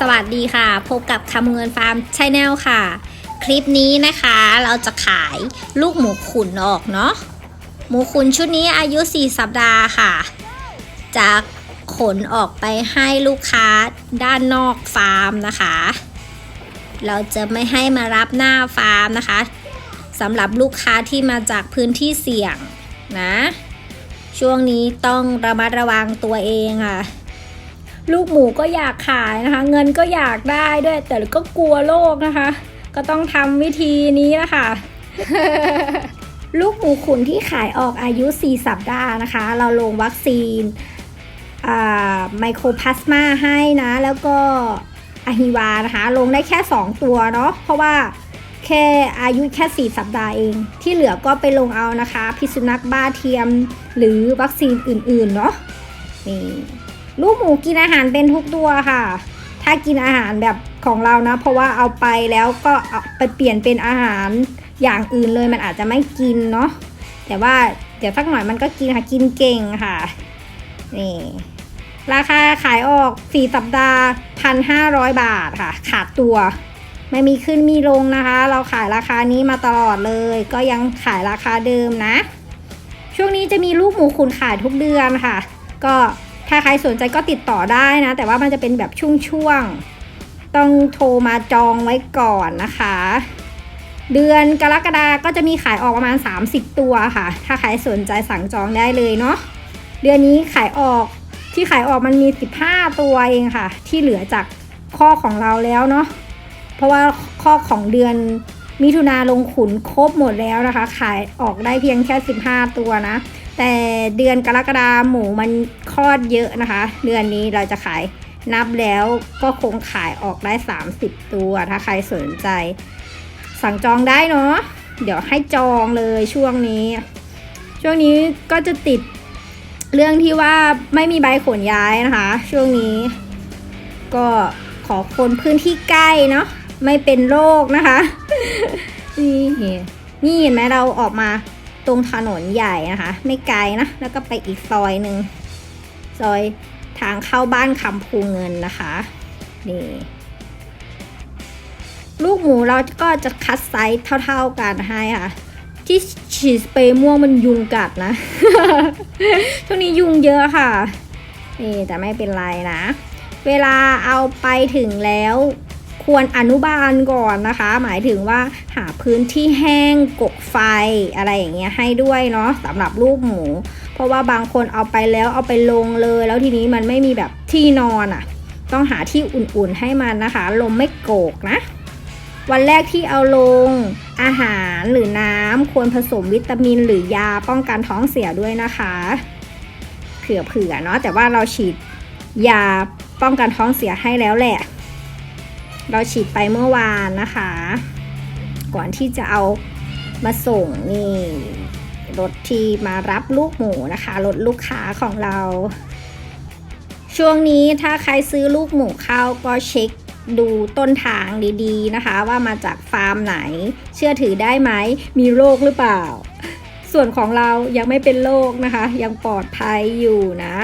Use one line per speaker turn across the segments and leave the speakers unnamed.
สวัสดีค่ะ พบกับคำเงินฟาร์มชาแนลค่ะ คลิปนี้นะคะเราจะขายลูกหมูขุนออกเนาะหมูขุนชุดนี้อายุ 4 สัปดาห์ค่ะ จะขนออกไปให้ลูกค้าด้านนอกฟาร์มนะคะ เราจะไม่ให้มารับหน้าฟาร์มนะคะสำหรับลูกค้าที่มาจากพื้นที่เสี่ยงนะ ช่วงนี้ต้องระมัดระวังตัวเองค่ะ ลูกหมูก็อยากขายนะคะ เงินก็อยากได้ด้วย แต่ก็กลัวโรคนะคะ ก็ต้องทำวิธีนี้นะคะลูกหมูขุนที่ขายออกอายุ 4 สัปดาห์นะคะ เราลงวัคซีนไมโครพลาสมาให้นะ แล้วก็อะฮิวานะคะ ลงได้แค่ 2 ตัวเนาะเพราะว่าแค่อายุแค่ 4 สัปดาห์เอง ที่เหลือก็ไปลงเอานะคะ พิษสุนัขบ้าเทียมหรือวัคซีนอื่นๆเนาะนี่ ลูกหมูกินอาหารเป็นทุกตัวค่ะ ถ้ากินอาหารแบบของเรานะ เพราะว่าเอาไปแล้วก็เอาไปเปลี่ยนเป็นอาหารอย่างอื่นเลยมันอาจจะไม่กินเนาะแต่ว่าเดี๋ยวสักหน่อยมันก็กินค่ะกินเก่งค่ะนี่ราคาขายออก 4 สัปดาห์ 1,500 บาทค่ะ ขาดตัว ไม่มีขึ้นมีลงนะคะ เราขายราคานี้มาตลอดเลย ก็ยังขายราคาเดิมนะ ช่วงนี้จะมีลูกหมูขุนขายทุกเดือนค่ะ ก็ ถ้าใครสนใจก็ติดต่อได้นะ แต่ว่ามันจะเป็นแบบช่วงๆ ต้องโทรมาจองไว้ก่อนนะคะ เดือนกรกฎาก็จะมีขายออกประมาณ 30 ตัวค่ะ ถ้าใครสนใจสั่งจองได้เลยเนาะ เดือนนี้ขายออกที่ขายออกมันมี 15 ตัวเองค่ะ ที่เหลือจากข้อของเราแล้วเนาะ เพราะว่าข้อของเดือน มิถุนาลงขุนครบหมดแล้วนะคะ ขายออกได้เพียงแค่ 15 ตัวนะ แต่เดือนกรกฎาหมูมันคลอดเยอะนะคะ เดือนนี้เราจะขายนับแล้วก็คงขายออกได้ 30 ตัว ถ้าใครสนใจ สั่งจองได้เนาะเดี๋ยวให้จองเลยช่วงนี้ ช่วงนี้ก็จะติดเรื่องที่ว่าไม่มีใบขนย้ายนะคะ ช่วงนี้ ก็ขอคนพื้นที่ใกล้เนาะไม่เป็นโรคนะคะ นี่นี่เห็นไหมเราออกมาตรงถนนใหญ่นะคะ ไม่ไกลนะ แล้วก็ไปอีกซอยหนึ่งซอยทางเข้าบ้านคำพูเงินนะคะนี่ลูกหมูเราก็จะคัดไซส์เท่าๆกันให้ค่ะ ที่ฉีดสเปรย์ม่วงมันยุงกัดนะช่วงนี้ยุงเยอะค่ะนี่แต่ไม่เป็นไรนะ เวลาเอาไปถึงแล้ว ควรอนุบาลก่อนนะคะ หมายถึงว่าหาพื้นที่แห้งกกไฟอะไรอย่างเงี้ยให้ด้วยเนาะสำหรับลูกหมู เพราะว่าบางคนเอาไปแล้วเอาไปลงเลย แล้วทีนี้มันไม่มีแบบที่นอนอะ่ะ ต้องหาที่อุ่นๆให้มันนะคะ ลมไม่โกกนะ วันแรกที่เอาลงอาหารหรือน้ำควรผสมวิตามินหรือยาป้องกันท้องเสียด้วยนะคะเผื่อๆเนาะแต่ว่าเราฉีดยาป้องกันท้องเสียให้แล้วแหละ เราฉีดไปเมื่อวานนะคะ ก่อนที่จะเอามาส่งนี่รถที่มารับลูกหมูนะคะรถลูกค้าของเรา ช่วงนี้ถ้าใครซื้อลูกหมูเข้าก็เช็คดูต้นทางดีๆนะคะ ว่ามาจากฟาร์มไหน เชื่อถือได้ไหมมีโรคหรือเปล่า ส่วนของเรายังไม่เป็นโรคนะคะ ยังปลอดภัยอยู่นะ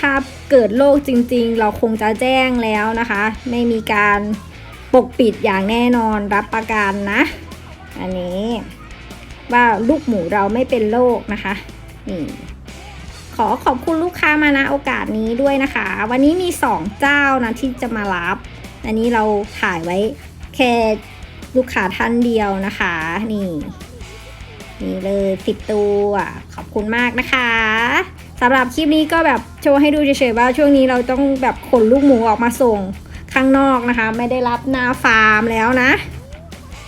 ถ้าเกิดโรคจริงๆ เราคงจะแจ้งแล้วนะคะ ไม่มีการปกปิดอย่างแน่นอนรับประกันนะ อันนี้ ว่าลูกหมูเราไม่เป็นโรคนะคะนี่ขอขอบคุณลูกค้ามานะโอกาสนี้ด้วยนะคะ วันนี้มี 2 เจ้านะที่จะมารับ อันนี้เราถ่ายไว้แค่ลูกค้าท่านเดียวนะคะ นี่ นี่เลยสิบตัว ขอบคุณมากนะคะ สำหรับคลิปนี้ก็แบบโชว์ให้ดูเฉยๆว่าช่วงนี้เราต้องแบบขนลูกหมูออกมาส่งข้างนอกนะคะ ไม่ได้รับหน้าฟาร์มแล้วนะ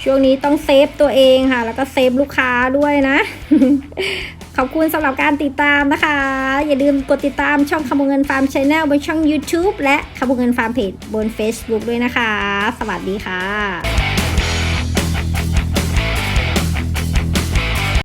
ช่วงนี้ต้องเซฟตัวเองค่ะ แล้วก็เซฟลูกค้าด้วยนะ ขอบคุณสำหรับการติดตามนะคะ อย่าลืมกดติดตามช่องขบเงินฟาร์มช n แนลบนช่อง YouTube และขบเงินฟาร์มเพจบน Facebook ด้วยนะคะ สวัสดีค่ะ